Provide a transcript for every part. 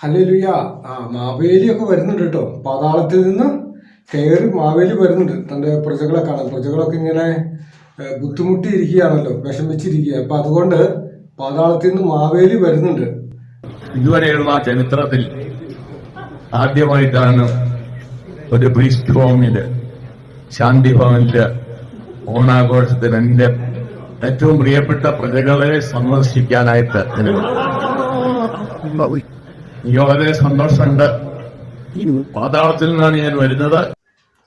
Hallelujah. ആ മാവേലിയൊക്കെ വരുന്നുണ്ട് കേട്ടോ. പാതാളത്തിൽ നിന്ന് കയറി മാവേലി വരുന്നുണ്ട്. തന്റെ പ്രജകളെ കാണാൻ. പ്രജകളൊക്കെ ഇങ്ങനെ ബുദ്ധിമുട്ടിയിരിക്കുകയാണല്ലോ. വിഷമിച്ചിരിക്കുക അപ്പൊ അതുകൊണ്ട് പാതാളത്തിൽ നിന്ന് മാവേലി വരുന്നുണ്ട്. ഇതുവരെയുള്ള ചരിത്രത്തിൽ ആദ്യമായിട്ടാണ് ഒരു പ്രീസ്റ്റ് ഹോമിൽ ശാന്തി ഭവനിൽ ഓണാഘോഷത്തിന് എന്റെ ഏറ്റവും പ്രിയപ്പെട്ട പ്രജകളെ സന്ദർശിക്കാനായിട്ട് എനിക്ക് വളരെ സന്തോഷമുണ്ട്. പാതാളത്തിൽ നിന്നാണ് ഞാൻ വരുന്നത്.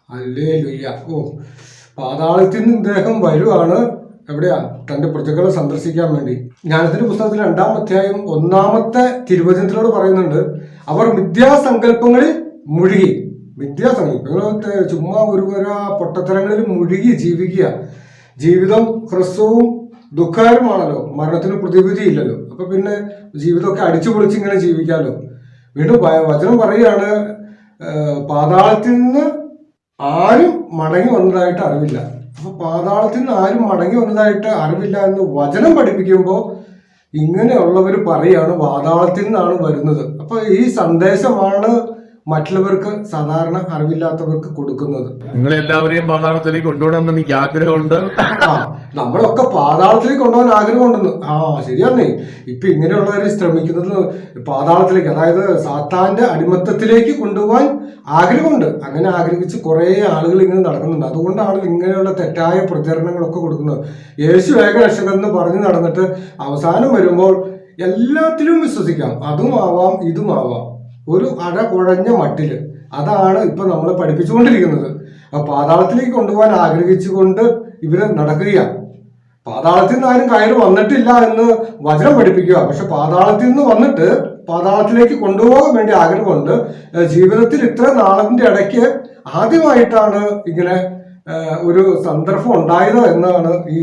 അല്ലേ ഓ പാതാളത്തിൽ നിന്ന് ഇദ്ദേഹം വരുവാണ്. എവിടെയാ? തന്റെ പ്രജകളെ സന്ദർശിക്കാൻ വേണ്ടി. ജ്ഞാനത്തിന്റെ പുസ്തകത്തിൽ രണ്ടാം അധ്യായം ഒന്നാമത്തെ തിരുവചനത്തിനോട് പറയുന്നുണ്ട് അവർ മിഥ്യാസങ്കല്പങ്ങളിൽ മുഴുകി. മിഥ്യാസങ്കല്പങ്ങളൊക്കെ ചുമ്മാ ഒരു പൊട്ടത്തരങ്ങളിൽ മുഴുകി ജീവിക്കുക. ജീവിതം ഹ്രസ്വവും ദുഃഖകരമാണല്ലോ മരണത്തിന് പ്രതിവിധിയില്ലല്ലോ. അപ്പൊ പിന്നെ ജീവിതമൊക്കെ അടിച്ചു പൊളിച്ച് ഇങ്ങനെ ജീവിക്കാമല്ലോ വീണ്ടും വചനം പറയുകയാണ് പാതാളത്തിൽ നിന്ന് ആരും മടങ്ങി വന്നതായിട്ട് അറിവില്ല. അപ്പൊ പാതാളത്തിൽ നിന്ന് ആരും മടങ്ങി വന്നതായിട്ട് അറിവില്ല എന്ന് വചനം പഠിപ്പിക്കുമ്പോൾ ഇങ്ങനെയുള്ളവർ പറയാണ് പാതാളത്തിൽ നിന്നാണ് വരുന്നത്. അപ്പൊ ഈ സന്ദേശമാണ് മറ്റുള്ളവർക്ക് സാധാരണ അറിവില്ലാത്തവർക്ക് കൊടുക്കുന്നത്. നിങ്ങൾ എല്ലാവരെയും പാതാളത്തിലേക്ക് കൊണ്ടുപോകണമെന്ന് എനിക്ക് ആഗ്രഹമുണ്ട്. ആ നമ്മളൊക്കെ പാതാളത്തിലേക്ക് കൊണ്ടുപോകാൻ ആഗ്രഹമുണ്ടെന്ന്. ആ ശരിയാണേ ഇപ്പൊ ഇങ്ങനെയുള്ളവരെ ശ്രമിക്കുന്നത് പാതാളത്തിലേക്ക് അതായത് സാത്താന്റെ അടിമത്തത്തിലേക്ക് കൊണ്ടുപോകാൻ ആഗ്രഹമുണ്ട്. അങ്ങനെ ആഗ്രഹിച്ച് കുറേ ആളുകൾ ഇങ്ങനെ നടക്കുന്നുണ്ട്. അതുകൊണ്ടാണ് ഇങ്ങനെയുള്ള തെറ്റായ പ്രചരണങ്ങളൊക്കെ കൊടുക്കുന്നത്. യേശു ഏകരക്ഷകൻ എന്ന് പറഞ്ഞു നടന്നിട്ട് അവസാനം വരുമ്പോൾ എല്ലാത്തിലും വിശ്വസിക്കാം. അതും ആവാം ഇതും ആവാം. ഒരു അഴ കുഴഞ്ഞ മട്ടിൽ. അതാണ് ഇപ്പൊ നമ്മൾ പഠിപ്പിച്ചുകൊണ്ടിരിക്കുന്നത്. അപ്പൊ പാതാളത്തിലേക്ക് കൊണ്ടുപോകാൻ ആഗ്രഹിച്ചുകൊണ്ട് ഇവർ നടക്കുകയാണ് പാതാളത്തിൽ നിന്ന് ആരും കയറി വന്നിട്ടില്ല എന്ന് വചനം പഠിപ്പിക്കുക. പക്ഷെ പാതാളത്തിൽ നിന്ന് വന്നിട്ട് പാതാളത്തിലേക്ക് കൊണ്ടുപോകാൻ വേണ്ടി ആഗ്രഹമുണ്ട് ജീവിതത്തിൽ ഇത്ര നാളിന്റെ ഇടയ്ക്ക് ആദ്യമായിട്ടാണ് ഇങ്ങനെ ഒരു സന്ദർഭം ഉണ്ടായത് എന്നാണ് ഈ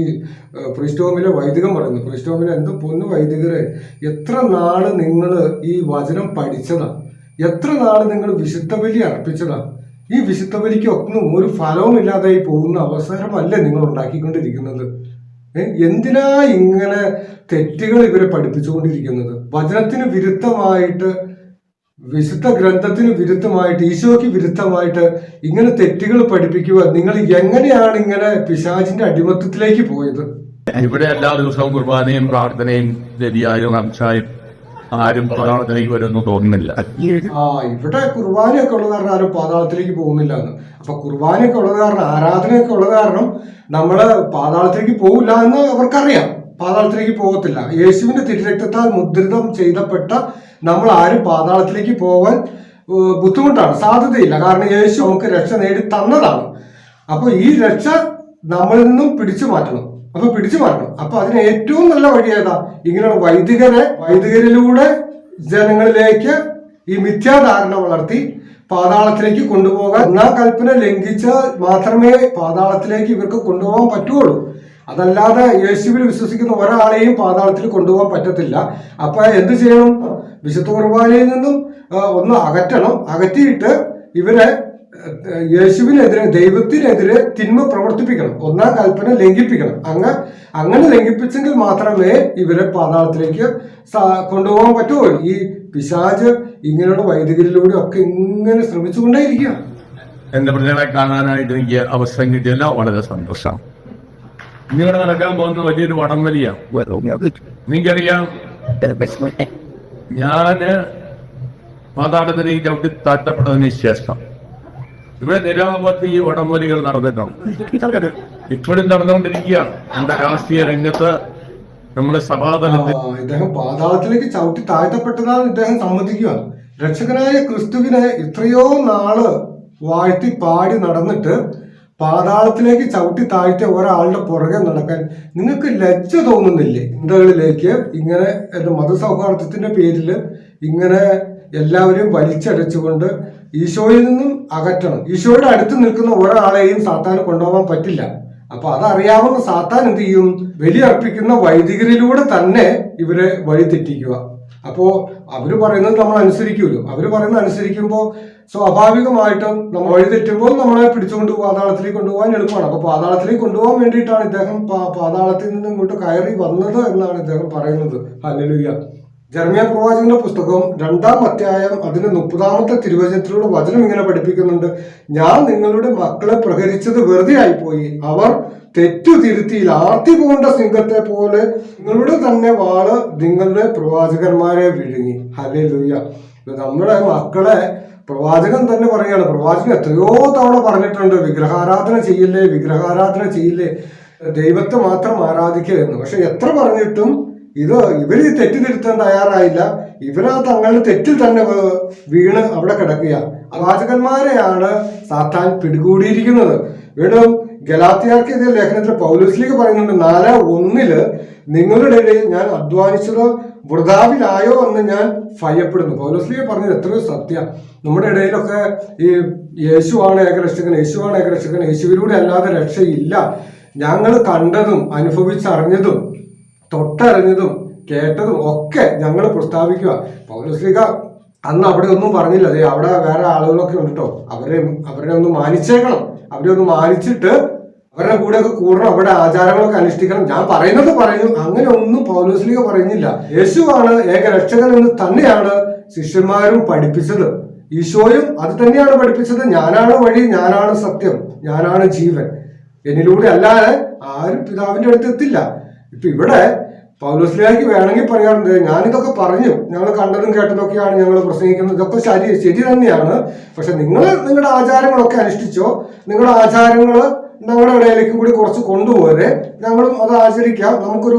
പ്രിസ്റ്റോമിലെ വൈദികം പറയുന്നത്. പ്രിസ്റ്റോമിലെ എന്ത് പൊന്നു വൈദികരെ എത്ര നാൾ നിങ്ങൾ ഈ വചനം പഠിച്ചതാ? എത്ര നാൾ നിങ്ങൾ വിശുദ്ധ ബലി അർപ്പിച്ചതാ? ഈ വിശുദ്ധ ബലിക്കൊന്നും ഒരു ഫലവും ഇല്ലാതായി പോകുന്ന അവസരമല്ലേ നിങ്ങൾ ഉണ്ടാക്കിക്കൊണ്ടിരിക്കുന്നത്? എന്തിനാ ഇങ്ങനെ തെറ്റുകൾ ഇവരെ പഠിപ്പിച്ചുകൊണ്ടിരിക്കുന്നത്? വചനത്തിന് വിരുദ്ധമായിട്ട് വിശുദ്ധ ഗ്രന്ഥത്തിന് വിരുദ്ധമായിട്ട് ഈശോയ്ക്ക് വിരുദ്ധമായിട്ട് ഇങ്ങനെ തെറ്റുകൾ പഠിപ്പിക്കുക നിങ്ങൾ എങ്ങനെയാണ് ഇങ്ങനെ പിശാചിന്റെ അടിമത്തത്തിലേക്ക് പോയത്? ഇവിടെ എല്ലാ ദിവസവും കുർബാനയും പ്രാർത്ഥനയും ശരിയായും അംശായും ആരും പാതാളത്തിലേക്ക് വരുമെന്ന് തോന്നുന്നില്ല. ആ ഇവിടെ കുർബാനയൊക്കെ ഉള്ള കാരണം ആരും പാതാളത്തിലേക്ക് പോകുന്നില്ല എന്ന് അപ്പൊ കുർബാനയൊക്കെ ഉള്ളത് കാരണം ആരാധനയൊക്കെ ഉള്ളത് കാരണം നമ്മൾ പാതാളത്തിലേക്ക് പോകില്ല എന്ന് അവർക്കറിയാം. പാതാളത്തിലേക്ക് പോകത്തില്ല. യേശുവിന്റെ തിരുരക്തത്താൽ മുദ്രിതം ചെയ്തപ്പെട്ട നമ്മൾ ആരും പാതാളത്തിലേക്ക് പോകാൻ ബുദ്ധിമുട്ടാണ്. സാധ്യതയില്ല. കാരണം യേശു നമുക്ക് രക്ഷ നേടി തന്നതാണ്. അപ്പൊ ഈ രക്ഷ നമ്മളിൽ നിന്നും പിടിച്ചു മാറ്റണം. അപ്പൊ പിടിച്ചു മാറ്റണം. അപ്പൊ അതിന് ഏറ്റവും നല്ല വഴി ഏതാ? ഇങ്ങനെയുള്ള വൈദികരെ വൈദികരിലൂടെ ജനങ്ങളിലേക്ക് ഈ മിഥ്യാധാരണ വളർത്തി പാതാളത്തിലേക്ക് കൊണ്ടുപോകാൻ എന്നാ കൽപ്പന ലംഘിച്ച മാത്രമേ പാതാളത്തിലേക്ക് ഇവർക്ക് കൊണ്ടുപോകാൻ പറ്റുള്ളൂ അതല്ലാതെ യേശുവിൽ വിശ്വസിക്കുന്ന ഒരാളെയും പാതാളത്തിൽ കൊണ്ടുപോകാൻ പറ്റത്തില്ല. അപ്പൊ എന്ത് ചെയ്യണം? വിശുദ്ധ കുർബാനയിൽ നിന്നും ഒന്ന് അകറ്റണം. അകറ്റിയിട്ട് ഇവരെ യേശുവിനെതിരെ ദൈവത്തിനെതിരെ തിന്മ പ്രവർത്തിപ്പിക്കണം. ഒന്നാം കൽപ്പന ലംഘിപ്പിക്കണം. അങ്ങ അങ്ങനെ ലംഘിപ്പിച്ചെങ്കിൽ മാത്രമേ ഇവരെ പാതാളത്തിലേക്ക് കൊണ്ടുപോകാൻ പറ്റുള്ളൂ. ഈ പിശാജ് ഇങ്ങനെയുള്ള വൈദികരിലൂടെ ഒക്കെ ഇങ്ങനെ ശ്രമിച്ചുകൊണ്ടേയിരിക്കുക. എന്റെ പ്രജകളെ കാണാനായിട്ട് എനിക്ക് അവസരം കിട്ടിയല്ലോ വളരെ സന്തോഷം. ഇന്നിവിടെ നടക്കാൻ പോകുന്ന വലിയൊരു വടംവലിയാണ് നിങ്ങൾക്കറിയാം ഞാൻ പാതാളത്തിലേക്ക് ചവിട്ടി താഴ്ത്തപ്പെട്ടതിന് ശേഷം ഇവിടെ നിരവധി വടംവലികൾ നടന്നിട്ടുണ്ട്. ഇപ്പോഴും നടന്നുകൊണ്ടിരിക്കുകയാണ്. നമ്മുടെ രാഷ്ട്രീയ രംഗത്ത് നമ്മുടെ സഭാതലത്തിൽ ഇദ്ദേഹം പാതാളത്തിലേക്ക് ചവിട്ടി താഴ്ത്തപ്പെട്ടതാണ് ഇദ്ദേഹം സമ്മതിക്കുകയാണ്. രക്ഷകനായ ക്രിസ്തുവിനെ ഇത്രയോ നാൾ വാഴ്ത്തി പാടി നടന്നിട്ട് പാതാളത്തിലേക്ക് ചവിട്ടി താഴ്ത്തിയ ഒരാളുടെ പുറകെ നടക്കാൻ നിങ്ങൾക്ക് ലജ്ജ തോന്നുന്നില്ലേ? ഇന്ത്യകളിലേക്ക് ഇങ്ങനെ മതസൗഹാർദ്ദത്തിന്റെ പേരിൽ ഇങ്ങനെ എല്ലാവരെയും വലിച്ചടച്ചുകൊണ്ട് ഈശോയിൽ നിന്നും അകറ്റണം. ഈശോയുടെ അടുത്ത് നിൽക്കുന്ന ഒരാളെയും സാത്താൻ കൊണ്ടുപോകാൻ പറ്റില്ല. അപ്പൊ അതറിയാവുന്ന സാത്താൻ എന്ത് ചെയ്യും? ബലിയർപ്പിക്കുന്ന വൈദികരിലൂടെ തന്നെ ഇവരെ വഴിതെറ്റിക്കുക അപ്പോ അവർ പറയുന്നത് നമ്മൾ അനുസരിക്കുമല്ലോ അവർ പറയുന്നത് അനുസരിക്കുമ്പോൾ സ്വാഭാവികമായിട്ടും നമ്മൾ വഴിതെറ്റുമ്പോൾ നമ്മളെ പിടിച്ചുകൊണ്ട് പാതാളത്തിലേക്ക് കൊണ്ടുപോകാൻ എളുപ്പമാണ്. അപ്പൊ പാതാളത്തിലേക്ക് കൊണ്ടുപോകാൻ വേണ്ടിയിട്ടാണ് ഇദ്ദേഹം പാതാളത്തിൽ നിന്ന് ഇങ്ങോട്ട് കയറി വന്നത് എന്നാണ് ഇദ്ദേഹം പറയുന്നത്. ഹല്ലേലൂയ. ജർമ്മിയ പ്രവാചകന്റെ പുസ്തകം രണ്ടാം അധ്യായം അതിന് മുപ്പതാമത്തെ തിരുവചനത്തിലൂടെ വചനം ഇങ്ങനെ പഠിപ്പിക്കുന്നുണ്ട്. ഞാൻ നിങ്ങളുടെ മക്കളെ പ്രഹരിച്ചത് വെറുതെ ആയിപ്പോയി അവർ തെറ്റു തിരുത്തിയിൽ ആർത്തി പോകേണ്ട സിംഹത്തെ പോലെ നിങ്ങളുടെ തന്നെ വാൾ നിങ്ങളുടെ പ്രവാചകന്മാരെ വിഴുങ്ങി. ഹലേ ലുയ്യ നമ്മുടെ മക്കളെ പ്രവാചകൻ തന്നെ പറയാണ് പ്രവാചകൻ എത്രയോ തവണ പറഞ്ഞിട്ടുണ്ട് വിഗ്രഹാരാധന ചെയ്യില്ലേ വിഗ്രഹാരാധന ചെയ്യില്ലേ ദൈവത്തെ മാത്രം ആരാധിക്കുക എന്ന് പക്ഷെ എത്ര പറഞ്ഞിട്ടും ഇത് ഇവർ തെറ്റ് തിരുത്താൻ തയ്യാറായില്ല. ഇവരാ തങ്ങളുടെ തെറ്റിൽ തന്നെ വീണ് അവിടെ കിടക്കുക. പ്രവാചകന്മാരെയാണ് സാത്താൻ പിടികൂടിയിരിക്കുന്നത്. വീണ്ടും ഗലാത്തിയാർക്ക് ഇതേ ലേഖനത്തിൽ പൗലൂസിലേക്ക് പറയുന്നുണ്ട് നാല് ഒന്നിൽ നിങ്ങളുടെ ഇടയിൽ ഞാൻ അധ്വാനിച്ചത് വൃതാവിലായോ എന്ന് ഞാൻ ഭയപ്പെടുന്നു. പൗലൂസിലേക്ക് പറഞ്ഞത് എത്രയോ സത്യം. നമ്മുടെ ഇടയിലൊക്കെ ഈ യേശുവാണ് ഏകരക്ഷകൻ യേശുവാണ് ഏകരക്ഷകൻ യേശുവിലൂടെ അല്ലാതെ രക്ഷയില്ല. ഞങ്ങൾ കണ്ടതും അനുഭവിച്ചറിഞ്ഞതും തൊട്ടറിഞ്ഞതും കേട്ടതും ഒക്കെ ഞങ്ങൾ പ്രസ്താവിക്കുക. പൗരസ്ലിക അന്ന് അവിടെ ഒന്നും പറഞ്ഞില്ല. അതെ അവിടെ വേറെ ആളുകളൊക്കെ ഉണ്ട് കേട്ടോ അവരെ അവരെ ഒന്ന് മാനിച്ചേക്കണം. അവരെ ഒന്ന് മാനിച്ചിട്ട് അവരുടെ കൂടെ ഒക്കെ കൂടണം. അവരുടെ ആചാരങ്ങളൊക്കെ അനുഷ്ഠിക്കണം. ഞാൻ പറയുന്നത് പറയും അങ്ങനെ ഒന്നും പൗലോസ്ലിക പറയുന്നില്ല. യേശുവാണ് ഏക രക്ഷകൻ എന്ന് തന്നെയാണ് ശിഷ്യന്മാരും പഠിപ്പിച്ചത്. ഈശോയും അത് തന്നെയാണ് പഠിപ്പിച്ചത്. ഞാനാണ് വഴി ഞാനാണ് സത്യം ഞാനാണ് ജീവൻ. എന്നിലൂടെ അല്ലാതെ ആരും പിതാവിന്റെ അടുത്ത് എത്തില്ല. ഇപ്പൊ ഇവിടെ പൗലോസ്ലിയാക്ക് വേണമെങ്കിൽ പറയാറുണ്ട് ഞാനിതൊക്കെ പറഞ്ഞു ഞങ്ങൾ കണ്ടതും കേട്ടതൊക്കെയാണ് ഞങ്ങൾ പ്രസംഗിക്കുന്നത് ഇതൊക്കെ ശരി ശരി തന്നെയാണ്. പക്ഷെ നിങ്ങൾ നിങ്ങളുടെ ആചാരങ്ങളൊക്കെ അനുഷ്ഠിച്ചോ നിങ്ങളുടെ ആചാരങ്ങൾ ഞങ്ങളുടെ ഇടയിലേക്കും കൂടി കുറച്ച് കൊണ്ടുപോരെ ഞങ്ങളും അത് ആചരിക്കാം നമുക്കൊരു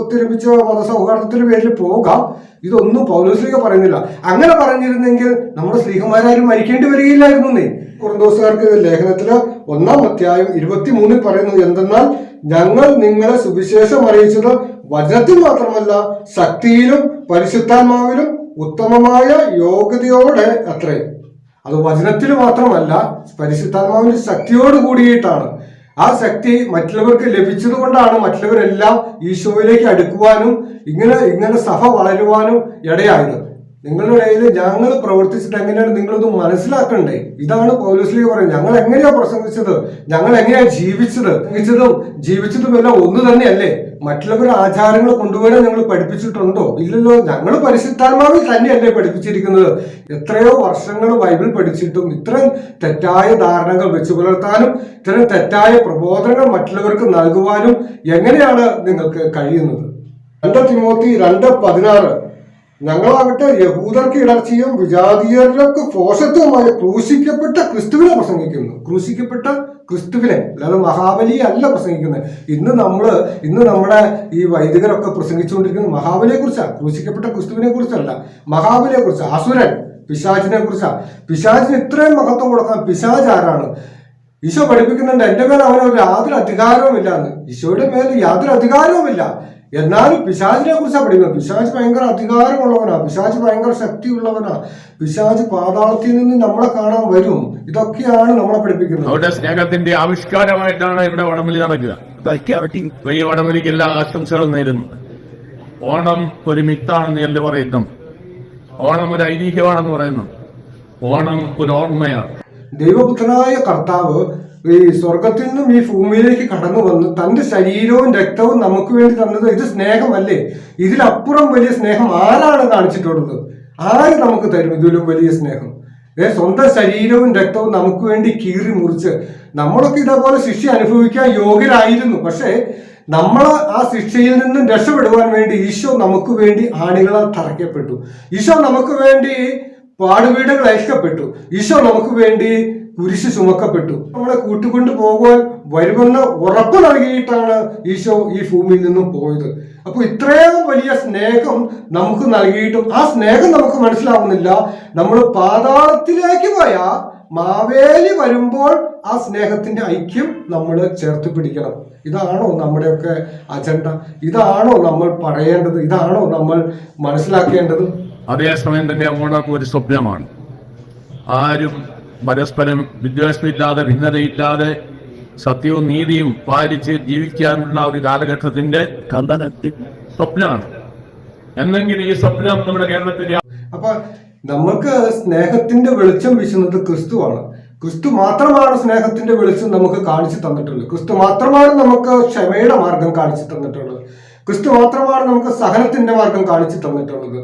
ഒത്തൊരുമിച്ച മതസൗഹാർദ്ദത്തിന്റെ പേരിൽ പോകാം. ഇതൊന്നും പൗലോസ്ലിക പറയുന്നില്ല. അങ്ങനെ പറഞ്ഞിരുന്നെങ്കിൽ നമ്മുടെ സ്ത്രീഹന്മാരാരും മരിക്കേണ്ടി വരികയില്ലായിരുന്നേ കുറന്തോസുകാർക്ക് ലേഖനത്തിൽ ഒന്നാം അധ്യായം ഇരുപത്തി മൂന്നിൽ പറയുന്നു എന്തെന്നാൽ ഞങ്ങൾ നിങ്ങളെ സുവിശേഷം അറിയിച്ചത് വചനത്തിൽ മാത്രമല്ല ശക്തിയിലും പരിശുദ്ധാത്മാവിലും ഉത്തമമായ യോഗ്യതയോടെ അത്രേ. അത് വചനത്തിൽ മാത്രമല്ല പരിശുദ്ധാത്മാവിന്റെ ശക്തിയോട് കൂടിയിട്ടാണ്. ആ ശക്തി മറ്റുള്ളവർക്ക് ലഭിച്ചത് കൊണ്ടാണ് മറ്റുള്ളവരെല്ലാം ഈശോയിലേക്ക് അടുക്കുവാനും ഇങ്ങനെ ഇങ്ങനെ സഭ വളരുവാനും ഇടയായത്. നിങ്ങളുടെ ഇടയിൽ ഞങ്ങൾ പ്രവർത്തിച്ചിട്ട് എങ്ങനെയാണ് നിങ്ങളത് മനസ്സിലാക്കണ്ടേ? ഇതാണ് പൗലോസ്ലിക പറയുന്നത്. ഞങ്ങൾ എങ്ങനെയാ പ്രസംഗിച്ചത്? ഞങ്ങൾ എങ്ങനെയാ ജീവിച്ചത്? പ്രസംഗിച്ചതും ജീവിച്ചതും എല്ലാം ഒന്ന് തന്നെയല്ലേ? മറ്റുള്ളവരുടെ ആചാരങ്ങൾ കൊണ്ടുവരാൻ ഞങ്ങൾ പഠിപ്പിച്ചിട്ടുണ്ടോ? ഇല്ലല്ലോ. ഞങ്ങൾ പരിശുദ്ധാത്മാവിൽ തന്നെയല്ലേ പഠിപ്പിച്ചിരിക്കുന്നത്. എത്രയോ വർഷങ്ങൾ ബൈബിൾ പഠിച്ചിട്ടും ഇത്രയും തെറ്റായ ധാരണകൾ വെച്ചു പുലർത്താനും ഇത്തരം തെറ്റായ പ്രബോധനങ്ങൾ മറ്റുള്ളവർക്ക് നൽകുവാനും എങ്ങനെയാണ് നിങ്ങൾക്ക് കഴിയുന്നത്? രണ്ട് തിമോത്തി രണ്ട് പതിനാറ്. ഞങ്ങളാകട്ടെ യഹൂദർക്ക് ഇടർച്ചയും വിജാതീയർക്ക് പോഷത്വമായ ക്രൂശിക്കപ്പെട്ട ക്രിസ്തുവിനെ പ്രസംഗിക്കുന്നു. ക്രൂശിക്കപ്പെട്ട ക്രിസ്തുവിനെ അല്ലാതെ മഹാബലിയെ അല്ല പ്രസംഗിക്കുന്നത്. ഇന്ന് നമ്മൾ ഇന്ന് നമ്മുടെ ഈ വൈദികരൊക്കെ പ്രസംഗിച്ചുകൊണ്ടിരിക്കുന്നത് മഹാബലിയെ കുറിച്ചാണ് ക്രൂശിക്കപ്പെട്ട ക്രിസ്തുവിനെ കുറിച്ചല്ല. മഹാബലിയെ കുറിച്ച് അസുരൻ പിശാചിനെ കുറിച്ചാണ് പിശാചിന് ഇത്രയും മഹത്വം കൊടുക്കാൻ പിശാച് ആരാണ്? ഈശോ പഠിപ്പിക്കുന്നുണ്ട് എന്റെ മേൽ അവന് യാതൊരു അധികാരവുമില്ല എന്ന് ഈശോയുടെ മേൽ യാതൊരു അധികാരവുമില്ല. എന്നാലും പിശാചിനെ കുറിച്ചാണ് പഠിക്കുന്നത്? പിശാജ് ഭയങ്കര അധികാരമുള്ളവനാ പിശാജ് ഭയങ്കര ശക്തിയുള്ളവനാ പിശാജ് പാതാളത്തിൽ നിന്ന് നമ്മളെ കാണാൻ വരും. ഇതൊക്കെയാണ് നമ്മളെ പഠിപ്പിക്കുന്നത്. സ്നേഹത്തിന്റെ ആവിഷ്കാരമായിട്ടാണ് ഇവിടെ വടമലി നടക്കുക. വടമലിക്ക് ഈ വടംവലിക്ക് എല്ലാ ആശംസകളും നേരുന്നു. ഓണം ഒരു മിത്താണെന്ന് എന്ന് പറയുന്നു? ഓണം ഒരു ഐതിഹ്യമാണെന്ന് പറയുന്നു. ഓണം ഒരു ഓർമ്മയാണ്. ദൈവപുത്രനായ കർത്താവ് ഈ സ്വർഗത്തിൽ നിന്നും ഈ ഭൂമിയിലേക്ക് കടന്നു വന്ന് തന്റെ ശരീരവും രക്തവും നമുക്ക് വേണ്ടി തന്നത് ഇത് സ്നേഹമല്ലേ? ഇതിലപ്പുറം വലിയ സ്നേഹം ആരാണ് കാണിച്ചിട്ടുള്ളത്? ആര് നമുക്ക് തരും ഇതിലും വലിയ സ്നേഹം? ഏ സ്വന്തം ശരീരവും രക്തവും നമുക്ക് വേണ്ടി കീറി മുറിച്ച് നമ്മളൊക്കെ ഇതേപോലെ ശിക്ഷ അനുഭവിക്കാൻ യോഗ്യരായിരുന്നു. പക്ഷേ നമ്മൾ ആ ശിക്ഷയിൽ നിന്നും രക്ഷപ്പെടുവാൻ വേണ്ടി ഈശോ നമുക്ക് വേണ്ടി ആണികളാൽ തറയ്ക്കപ്പെട്ടു. ഈശോ നമുക്ക് വേണ്ടി പാടുവീടുകൾ അയക്കപ്പെട്ടു. ഈശോ നമുക്ക് വേണ്ടി കുരിശ് ചുമക്കപ്പെട്ടു. നമ്മളെ കൂട്ടിക്കൊണ്ടു പോകുവാൻ വരുമെന്ന് ഉറപ്പ് നൽകിയിട്ടാണ് ഈശോ ഈ ഭൂമിയിൽ നിന്നും പോയത്. അപ്പൊ ഇത്രയും വലിയ സ്നേഹം നമുക്ക് നൽകിയിട്ടും ആ സ്നേഹം നമുക്ക് മനസ്സിലാവുന്നില്ല. നമ്മൾ പാതാളത്തിലേക്ക് പോയാ മാവേലി വരുമ്പോൾ ആ സ്നേഹത്തിന്റെ ഐക്യം നമ്മൾ ചേർത്ത് പിടിക്കണം. ഇതാണോ നമ്മുടെയൊക്കെ അജണ്ട? ഇതാണോ നമ്മൾ പറയേണ്ടത്? ഇതാണോ നമ്മൾ മനസ്സിലാക്കേണ്ടത്? അതേസമയം തന്നെ അങ്ങോട്ടൊക്കെ ഒരു സ്വപ്നമാണ്. ആരും പരസ്പരം വിദ്വേഷമില്ലാതെ ഭിന്നതയില്ലാതെ സത്യവും നീതിയും പാലിച്ച് ജീവിക്കാനുള്ള ഒരു കാലഘട്ടത്തിന്റെ കഥനത്തിൽ സ്വപ്നമാണ്. എന്നെങ്കിലും ഈ സ്വപ്നം നമ്മുടെ കേരളത്തിൽ അപ്പൊ നമുക്ക് സ്നേഹത്തിന്റെ വെളിച്ചം വീശുന്നത് ക്രിസ്തുവാണ്. ക്രിസ്തു മാത്രമാണ് സ്നേഹത്തിന്റെ വെളിച്ചം നമുക്ക് കാണിച്ചു തന്നിട്ടുള്ളത്. ക്രിസ്തു മാത്രമാണ് നമുക്ക് ക്ഷമയുടെ മാർഗം കാണിച്ചു തന്നിട്ടുള്ളത്. ക്രിസ്തു മാത്രമാണ് നമുക്ക് സഹനത്തിന്റെ മാർഗം കാണിച്ചു തന്നിട്ടുള്ളത്.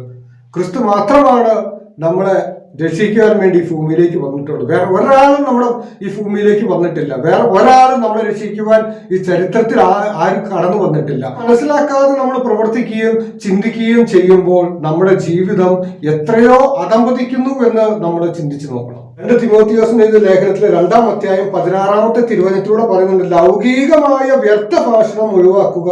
ക്രിസ്തു മാത്രമാണ് നമ്മളെ രക്ഷിക്കാൻ വേണ്ടി ഈ ഭൂമിയിലേക്ക് വന്നിട്ടുള്ളൂ. വേറെ ഒരാളും നമ്മൾ ഈ ഭൂമിയിലേക്ക് വന്നിട്ടില്ല. വേറെ ഒരാളും നമ്മളെ രക്ഷിക്കുവാൻ ഈ ചരിത്രത്തിൽ ആരും കടന്നു വന്നിട്ടില്ല. മനസ്സിലാക്കാതെ നമ്മൾ പ്രവർത്തിക്കുകയും ചിന്തിക്കുകയും ചെയ്യുമ്പോൾ നമ്മുടെ ജീവിതം എത്രയോ അതമ്പതിക്കുന്നു എന്ന് നമ്മൾ ചിന്തിച്ചു നോക്കണം. രണ്ട് തിമോത്തിയോസിന്റെ ഇത് ലേഖനത്തിലെ രണ്ടാം അധ്യായം പതിനാറാമത്തെ തിരുവചനത്തിലൂടെ പറയുന്നുണ്ട് ലൗകികമായ വ്യർത്ഥ ഭാഷണം ഒഴിവാക്കുക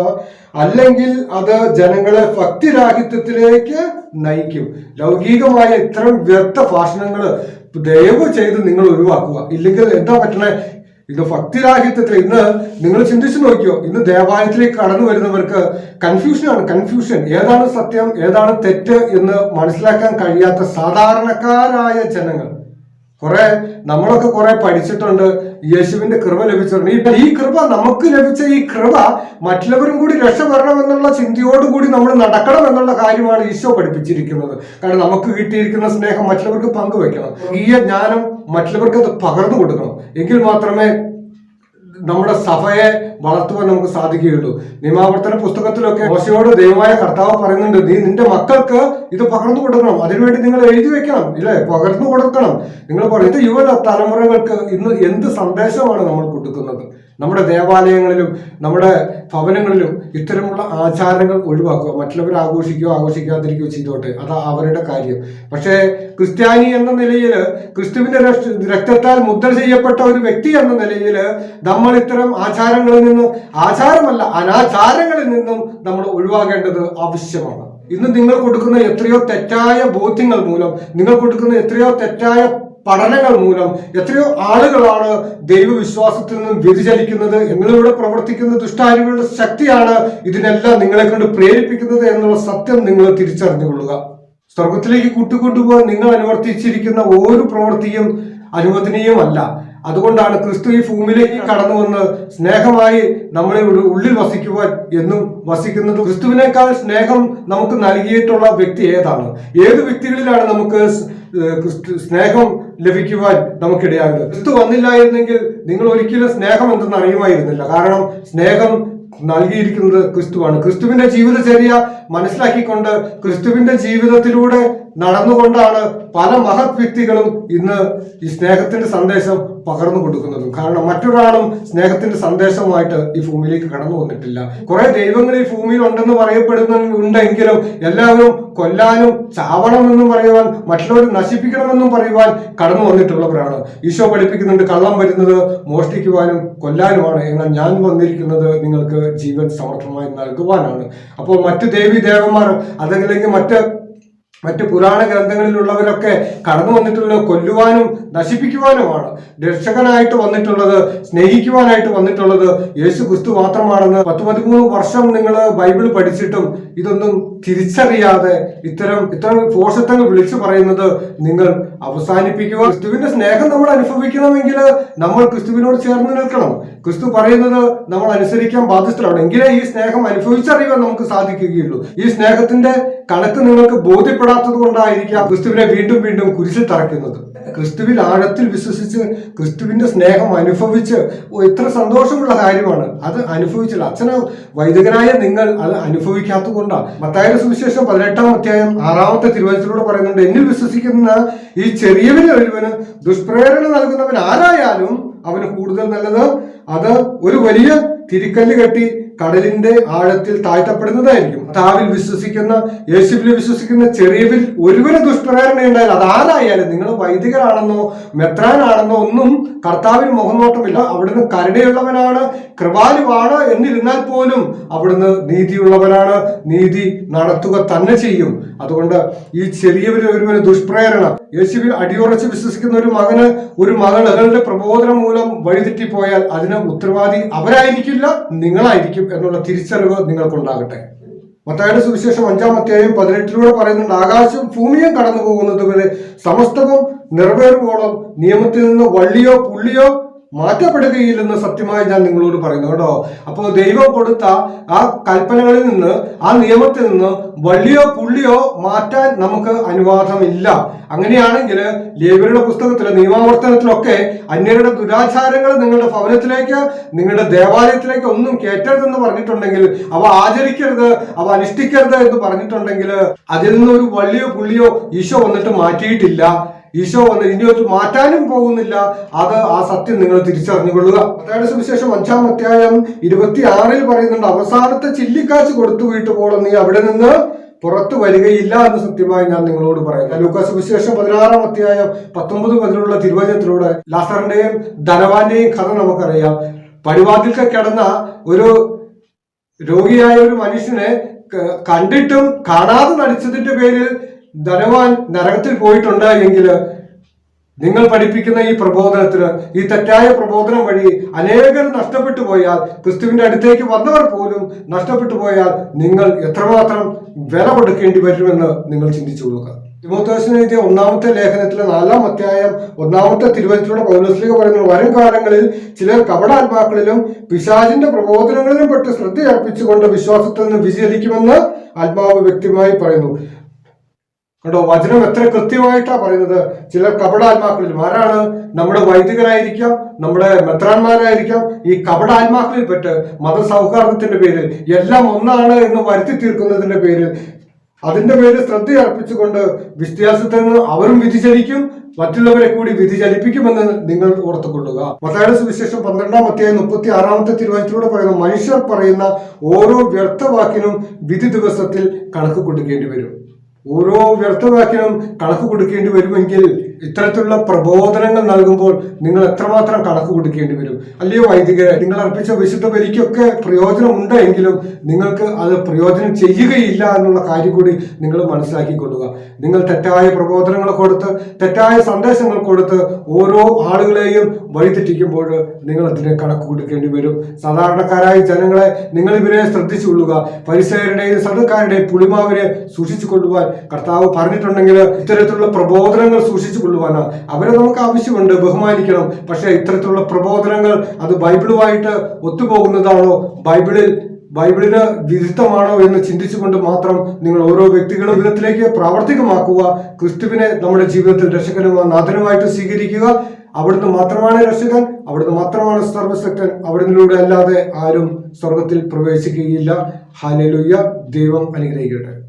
അല്ലെങ്കിൽ അത് ജനങ്ങളെ ഭക്തിരാഹിത്യത്തിലേക്ക് നയിക്കും. ലൗകികമായ ഇത്തരം വ്യർത്ഥ ഭാഷണങ്ങൾ ദയവ് ചെയ്ത് നിങ്ങൾ ഒഴിവാക്കുക. ഇല്ലെങ്കിൽ എന്താ പറ്റണേ? ഇത് ഭക്തിരാഹിത്യത്തിൽ ഇന്ന് നിങ്ങൾ ചിന്തിച്ചു നോക്കിയോ? ഇന്ന് ദേവാലയത്തിലേക്ക് കടന്നു വരുന്നവർക്ക് കൺഫ്യൂഷനാണ് കൺഫ്യൂഷൻ. ഏതാണ് സത്യം ഏതാണ് തെറ്റ് എന്ന് മനസ്സിലാക്കാൻ കഴിയാത്ത സാധാരണക്കാരായ ജനങ്ങൾ. കുറെ നമ്മളൊക്കെ കുറെ പഠിച്ചിട്ടുണ്ട്. യേശുവിന്റെ കൃപ ലഭിച്ചിട്ടുണ്ട്. ഈ- കൃപ നമുക്ക് ലഭിച്ച ഈ കൃപ മറ്റുള്ളവരും കൂടി രക്ഷപ്പെടണം എന്നുള്ള ചിന്തയോടുകൂടി നമ്മൾ നടക്കണം എന്നുള്ള കാര്യമാണ് ഈശോ പഠിപ്പിച്ചിരിക്കുന്നത്. കാരണം നമുക്ക് കിട്ടിയിരിക്കുന്ന സ്നേഹം മറ്റുള്ളവർക്ക് പങ്കുവെക്കണം ഈ ജ്ഞാനം മറ്റുള്ളവർക്ക് അത് പകർന്നു കൊടുക്കണം. എങ്കിൽ മാത്രമേ നമ്മുടെ സഭയെ വളർത്തുവാൻ നമുക്ക് സാധിക്കുകയുള്ളൂ. നിയമാവർത്തന പുസ്തകത്തിലൊക്കെ മോശയോട് ദൈവമായ കർത്താവ് പറയുന്നുണ്ട് നീ നിന്റെ മക്കൾക്ക് ഇത് പകർന്നു കൊടുക്കണം. അതിനുവേണ്ടി നിങ്ങൾ എഴുതി വെക്കണം ഇല്ലേ? പകർന്നു കൊടുക്കണം. നിങ്ങൾ പറയും ഇത് യുവ തലമുറകൾക്ക് ഇന്ന് എന്ത് സന്ദേശമാണ് നമ്മൾ കൊടുക്കുന്നത്? നമ്മുടെ ദേവാലയങ്ങളിലും നമ്മുടെ ഭവനങ്ങളിലും ഇത്തരമുള്ള ആചാരങ്ങൾ ഒഴിവാക്കുക മറ്റുള്ളവർ ആഘോഷിക്കുകയോ ആഘോഷിക്കാതിരിക്കുകയോ ചെയ്തോട്ടെ. അത് അവരുടെ കാര്യം. പക്ഷേ ക്രിസ്ത്യാനി എന്ന നിലയിൽ ക്രിസ്തുവിന്റെ രക്തത്താൽ മുദ്ര ചെയ്യപ്പെട്ട ഒരു വ്യക്തി എന്ന നിലയിൽ നമ്മൾ ഇത്തരം ആചാരങ്ങളിൽ നിന്നും ആചാരമല്ല അനാചാരങ്ങളിൽ നിന്നും നമ്മൾ ഒഴിവാകേണ്ടത് ആവശ്യമാണ്. ഇന്ന് നിങ്ങൾ കൊടുക്കുന്ന എത്രയോ തെറ്റായ ബോധ്യങ്ങൾ മൂലം നിങ്ങൾ കൊടുക്കുന്ന എത്രയോ തെറ്റായ പഠനങ്ങൾ മൂലം എത്രയോ ആളുകളാണ് ദൈവവിശ്വാസത്തിൽ നിന്നും വ്യതിചലിക്കുന്നത് നിങ്ങളിവിടെ പ്രവർത്തിക്കുന്ന ദുഷ്ടാരികളുടെ ശക്തിയാണ് ഇതിനെല്ലാം നിങ്ങളെ കൊണ്ട് പ്രേരിപ്പിക്കുന്നത് എന്നുള്ള സത്യം നിങ്ങൾ തിരിച്ചറിഞ്ഞുകൊള്ളുക. സ്വർഗത്തിലേക്ക് കൂട്ടിക്കൊണ്ടുപോകാൻ നിങ്ങൾ അനുവർത്തിച്ചിരിക്കുന്ന ഓരോ പ്രവൃത്തിയും അനുവദനീയമല്ല. അതുകൊണ്ടാണ് ക്രിസ്തു ഈ ഭൂമിയിലേക്ക് കടന്നു വന്ന് സ്നേഹമായി നമ്മളെ ഉള്ളിൽ വസിക്കുവാൻ എന്നും വസിക്കുന്നത്. ക്രിസ്തുവിനേക്കാൾ സ്നേഹം നമുക്ക് നൽകിയിട്ടുള്ള വ്യക്തി ഏതാണ്? ഏത് വ്യക്തികളിലാണ് നമുക്ക് സ്നേഹം ലഭിക്കുവാൻ നമുക്കിടയാകുന്നത്? ക്രിസ്തു വന്നില്ലായിരുന്നെങ്കിൽ നിങ്ങൾ ഒരിക്കലും സ്നേഹം എന്തെന്ന് അറിയുമായിരുന്നില്ല. കാരണം സ്നേഹം നൽകിയിരിക്കുന്നത് ക്രിസ്തുവാണ്. ക്രിസ്തുവിന്റെ ജീവിതചര്യ മനസ്സിലാക്കിക്കൊണ്ട് ക്രിസ്തുവിന്റെ ജീവിതത്തിലൂടെ നടന്നുകൊണ്ടാണ് പല മഹത് വ്യക്തികളും ഇന്ന് ഈ സ്നേഹത്തിന്റെ സന്ദേശം പകർന്നു കൊടുക്കുന്നതും. കാരണം മറ്റൊരാളും സ്നേഹത്തിന്റെ സന്ദേശവുമായിട്ട് ഈ ഭൂമിയിലേക്ക് കടന്നു വന്നിട്ടില്ല. കുറെ ദൈവങ്ങൾ ഈ ഭൂമിയിൽ ഉണ്ടെന്ന് പറയപ്പെടുന്നുണ്ടെങ്കിലും എല്ലാവരും കൊല്ലാനും ചാവണമെന്നും പറയുവാൻ മറ്റുള്ളവർ നശിപ്പിക്കണമെന്നും പറയുവാൻ കടന്നു വന്നിട്ടുള്ളവരാണ്. ഈശോ പഠിപ്പിക്കുന്നുണ്ട് കള്ളം വരുന്നത് മോഷ്ടിക്കുവാനും കൊല്ലാനുമാണ്. എന്നാൽ ഞാൻ വന്നിരിക്കുന്നത് നിങ്ങൾക്ക് ജീവൻ സമർത്ഥമായി നൽകുവാനാണ്. അപ്പോൾ മറ്റ് ദേവി ദേവന്മാർ അതല്ലെങ്കിൽ മറ്റ് മറ്റ് പുരാണ ഗ്രന്ഥങ്ങളിലുള്ളവരൊക്കെ കടന്നു വന്നിട്ടുള്ളത് കൊല്ലുവാനും നശിപ്പിക്കുവാനുമാണ്. രക്ഷകനായിട്ട് വന്നിട്ടുള്ളത് സ്നേഹിക്കുവാനായിട്ട് വന്നിട്ടുള്ളത് യേശു ക്രിസ്തു മാത്രമാണെന്ന് പത്ത് പതിമൂന്ന് വർഷം നിങ്ങൾ ബൈബിൾ പഠിച്ചിട്ടും ഇതൊന്നും തിരിച്ചറിയാതെ ഇത്തരം ഇത്തരം പോഷത്വങ്ങൾ വിളിച്ചു പറയുന്നത് നിങ്ങൾ അവസാനിപ്പിക്കുക. ക്രിസ്തുവിന്റെ സ്നേഹം നമ്മൾ അനുഭവിക്കണമെങ്കിൽ നമ്മൾ ക്രിസ്തുവിനോട് ചേർന്ന് നിൽക്കണം. ക്രിസ്തു പറയുന്നത് നമ്മൾ അനുസരിക്കാൻ ബാധ്യസ്ഥരാണ്. എങ്കിലേ ഈ സ്നേഹം അനുഭവിച്ചറിയാൻ നമുക്ക് സാധിക്കുകയുള്ളൂ. ഈ സ്നേഹത്തിന്റെ കണക്ക് നിങ്ങൾക്ക് ബോധ്യപ്പെടാത്തത് കൊണ്ടായിരിക്കാം ക്രിസ്തുവിനെ വീണ്ടും വീണ്ടും കുരിശിൽ തറയ്ക്കുന്നത്. ക്രിസ്തുവിൽ ആഴത്തിൽ വിശ്വസിച്ച് ക്രിസ്തുവിന്റെ സ്നേഹം അനുഭവിച്ച് എത്ര സന്തോഷമുള്ള കാര്യമാണ്. അത് അനുഭവിച്ചില്ല. അച്ഛന് വൈദികനായ നിങ്ങൾ അത് അനുഭവിക്കാത്തത് കൊണ്ടാണ്. മത്തായ സുവിശേഷം പതിനെട്ടാം അധ്യായം ആറാമത്തെ തിരുവനന്തപുരത്തിലൂടെ പറയുന്നുണ്ട് എന്നിൽ വിശ്വസിക്കുന്ന ഈ ചെറിയവന് ഒരുവന് ദുഷ്പ്രേരണ നൽകുന്നവൻ ആരായാലും അവന് കൂടുതൽ നല്ലത് അത് ഒരു വലിയ തിരിക്കല്ല് കെട്ടി കടലിന്റെ ആഴത്തിൽ താഴ്ത്തപ്പെടുന്നതായിരിക്കും. താവിൽ വിശ്വസിക്കുന്ന യേശുവിൽ വിശ്വസിക്കുന്ന ചെറിയവിൽ ഒരുവന് ദുഷ്പ്രേരണ ഉണ്ടായാൽ അത് ആരായാലും നിങ്ങൾ വൈദികരാണെന്നോ മെത്രാനാണെന്നോ ഒന്നും കർത്താവിന് മുഖനോട്ടമില്ല. അവിടുന്ന് കരുണയുള്ളവനാണ് കൃപാലുവാണ് എന്നിരുന്നാൽ പോലും അവിടുന്ന് നീതിയുള്ളവനാണ്. നീതി നടത്തുക തന്നെ ചെയ്യും. അതുകൊണ്ട് ഈ ചെറിയവരിൽ ഒരുവന് ദുഷ്പ്രേരണ യേശുവിൽ അടിയുറച്ച് വിശ്വസിക്കുന്ന ഒരു മകന് ഒരു മകളുടെ പ്രബോധനം മൂലം വഴിതെറ്റിപ്പോയാൽ അതിന് ഉത്തരവാദി അവരായിരിക്കില്ല നിങ്ങളായിരിക്കും എന്നുള്ള തിരിച്ചറിവ് നിങ്ങൾക്കുണ്ടാകട്ടെ. മത്തായുടെ സുവിശേഷം അഞ്ചാം അധ്യായം പതിനെട്ടിലൂടെ പറയുന്നുണ്ട് ആകാശം ഭൂമിയും കടന്നു പോകുന്നത് വരെ സമസ്തവും നിറവേറുവോളം നിയമത്തിൽ നിന്ന് വള്ളിയോ പുള്ളിയോ മാറ്റപ്പെടുകയില്ലെന്ന് സത്യമായി ഞാൻ നിങ്ങളോട് പറയുന്നു കേട്ടോ. അപ്പോൾ ദൈവം കൊടുത്ത ആ കൽപ്പനകളിൽ നിന്ന് ആ നിയമത്തിൽ നിന്ന് വള്ളിയോ പുള്ളിയോ മാറ്റാൻ നമുക്ക് അനുവാദമില്ല. അങ്ങനെയാണെങ്കിൽ ലേബരുടെ പുസ്തകത്തിലെ നിയമാവർത്തനത്തിലൊക്കെ അന്യരുടെ ദുരാചാരങ്ങൾ നിങ്ങളുടെ ഭവനത്തിലേക്ക് നിങ്ങളുടെ ദേവാലയത്തിലേക്ക് ഒന്നും കയറ്റരുതെന്ന് പറഞ്ഞിട്ടുണ്ടെങ്കിൽ അവ ആചരിക്കരുത് അവ അനുഷ്ഠിക്കരുത് എന്ന് പറഞ്ഞിട്ടുണ്ടെങ്കിൽ അതിൽ നിന്ന് ഒരു വള്ളിയോ പുള്ളിയോ ഈശോ വന്നിട്ട് മാറ്റിയിട്ടില്ല. ഈശോ വന്ന് ഇനി മാറ്റാനും പോകുന്നില്ല. അത് ആ സത്യം നിങ്ങൾ തിരിച്ചറിഞ്ഞുകൊള്ളുക. അതായത് സുവിശേഷം അഞ്ചാം അധ്യായം ഇരുപത്തി ആറിൽ പറയുന്നുണ്ട് അവസാനത്തെ ചില്ലിക്കാശ് കൊടുത്തു വീട്ടു പോകണം നീ അവിടെ നിന്ന് പുറത്തു വരികയില്ല എന്ന് സത്യമായി ഞാൻ നിങ്ങളോട് പറയുന്നു. ലൂക്കാസ് വിശേഷം പതിനാറാം അധ്യായം പത്തൊമ്പത് മുതലുള്ള തിരുവചനത്തിലൂടെ ലാസറിന്റെയും ധനവാന്റെയും കഥ നമുക്കറിയാം. പടിവാതിൽക്ക് കിടന്ന ഒരു രോഗിയായ ഒരു മനുഷ്യനെ കണ്ടിട്ടും കാണാതെ നടിച്ചതിന്റെ പേരിൽ ധനവാൻ നരകത്തിൽ പോയിട്ടുണ്ട് എങ്കിൽ നിങ്ങൾ പഠിപ്പിക്കുന്ന ഈ പ്രബോധനത്തിന് ഈ തെറ്റായ പ്രബോധനം വഴി അനേകർ നഷ്ടപ്പെട്ടു പോയാൽ ക്രിസ്തുവിന്റെ അടുത്തേക്ക് വന്നവർ പോലും നഷ്ടപ്പെട്ടു പോയാൽ നിങ്ങൾ എത്രമാത്രം വില കൊടുക്കേണ്ടി വരുമെന്ന് നിങ്ങൾ ചിന്തിച്ചു കൊടുക്കുക തിമോത്തോസിന് എഴുതിയ ഒന്നാമത്തെ ലേഖനത്തിലെ നാലാം അധ്യായം ഒന്നാമത്തെ തിരുവനന്തപുരം പൗലോസ്ലിക പറയുന്നു വരും കാലങ്ങളിൽ ചിലർ കപടാത്മാക്കളിലും പിശാചിന്റെ പ്രബോധനങ്ങളിലും പെട്ട് ശ്രദ്ധയർപ്പിച്ചുകൊണ്ട് വിശ്വാസത്തിൽ നിന്ന് വ്യതിചലിക്കുമെന്ന് ആത്മാവ് വ്യക്തമായി പറയുന്നു. കണ്ടോ വചനം എത്ര കൃത്യമായിട്ടാ പറയുന്നത്? ചില കപടാത്മാക്കളിൽ ആരാണ്? നമ്മുടെ വൈദികരായിരിക്കാം നമ്മുടെ മെത്രാന്മാരായിരിക്കാം ഈ കപടാത്മാക്കളിൽ പെട്ട് മതസൗഹാർദ്ദത്തിന്റെ പേരിൽ എല്ലാം ഒന്നാണ് എന്ന് വരുത്തി തീർക്കുന്നതിന്റെ പേരിൽ അതിന്റെ പേരിൽ ശ്രദ്ധ അർപ്പിച്ചുകൊണ്ട് വിശ്വാസത്തിൽ നിന്ന് അവരും വ്യതിചലിക്കും മറ്റുള്ളവരെ കൂടി വ്യതിചലിപ്പിക്കുമെന്ന് നിങ്ങൾ ഓർത്തുകൊള്ളുക. മത്തായുടെ സുവിശേഷം പന്ത്രണ്ടാം അധ്യായം മുപ്പത്തി ആറാമത്തെ തിരുവനന്തപുരത്തിലൂടെ പറയുന്നു മനുഷ്യർ പറയുന്ന ഓരോ വ്യർത്ഥവാക്കിനും വിധി ദിവസത്തിൽ കണക്ക് കൊടുക്കേണ്ടി വരും. ഓരോ വ്യർത്ഥവാക്കിനും കണക്ക് കൊടുക്കേണ്ടി വരുമെങ്കിൽ ഇത്തരത്തിലുള്ള പ്രബോധനങ്ങൾ നൽകുമ്പോൾ നിങ്ങൾ എത്രമാത്രം കണക്ക് കൊടുക്കേണ്ടി വരും? അല്ലയോ വൈദികരെ നിങ്ങൾ അർപ്പിച്ച വിശുദ്ധ ബലിക്കൊക്കെ പ്രയോജനമുണ്ട് എങ്കിലും നിങ്ങൾക്ക് അത് പ്രയോജനം ചെയ്യുകയില്ല എന്നുള്ള കാര്യം കൂടി നിങ്ങൾ മനസ്സിലാക്കി മനസ്സിലാക്കിക്കൊള്ളുക നിങ്ങൾ തെറ്റായ പ്രബോധനങ്ങൾ കൊടുത്ത് തെറ്റായ സന്ദേശങ്ങൾ കൊടുത്ത് ഓരോ ആളുകളെയും വഴിതെറ്റിക്കുമ്പോൾ നിങ്ങൾ അതിനെ കണക്ക് കൊടുക്കേണ്ടി വരും. സാധാരണക്കാരായ ജനങ്ങളെ നിങ്ങൾ ഇവരെ ശ്രദ്ധിച്ചുകൊള്ളുക പരിസരരുടെയും സദക്കാരുടെയും പുളിമാവിനെ സൂക്ഷിച്ചു കൊള്ളുവാൻ കർത്താവ് പറഞ്ഞിട്ടുണ്ടെങ്കിൽ ഇത്തരത്തിലുള്ള പ്രബോധനങ്ങൾ സൂക്ഷിച്ചു കൊള്ളുവാനാണ് അവരെ നമുക്ക് ആവശ്യമുണ്ട് ബഹുമാനിക്കണം. പക്ഷേ ഇത്തരത്തിലുള്ള പ്രബോധനങ്ങൾ അത് ബൈബിളുമായിട്ട് ഒത്തുപോകുന്നതാണോ? ബൈബിളിൽ ബൈബിളിന് വിരുദ്ധമാണോ എന്ന് ചിന്തിച്ചുകൊണ്ട് മാത്രം നിങ്ങൾ ഓരോ വ്യക്തികളും ജീവിതത്തിലേക്ക് പ്രാവർത്തികമാക്കുക. ക്രിസ്തുവിനെ നമ്മുടെ ജീവിതത്തിൽ രക്ഷകനും നാഥനുമായിട്ട് സ്വീകരിക്കുക. അവിടുന്ന് മാത്രമാണ് രക്ഷകൻ അവിടുന്ന് മാത്രമാണ് സർവശക്തൻ. അവിടുന്നിലൂടെ അല്ലാതെ ആരും സ്വർഗത്തിൽ പ്രവേശിക്കുകയില്ല. ഹാലലുയ്യ ദൈവം അനുഗ്രഹിക്കട്ടെ.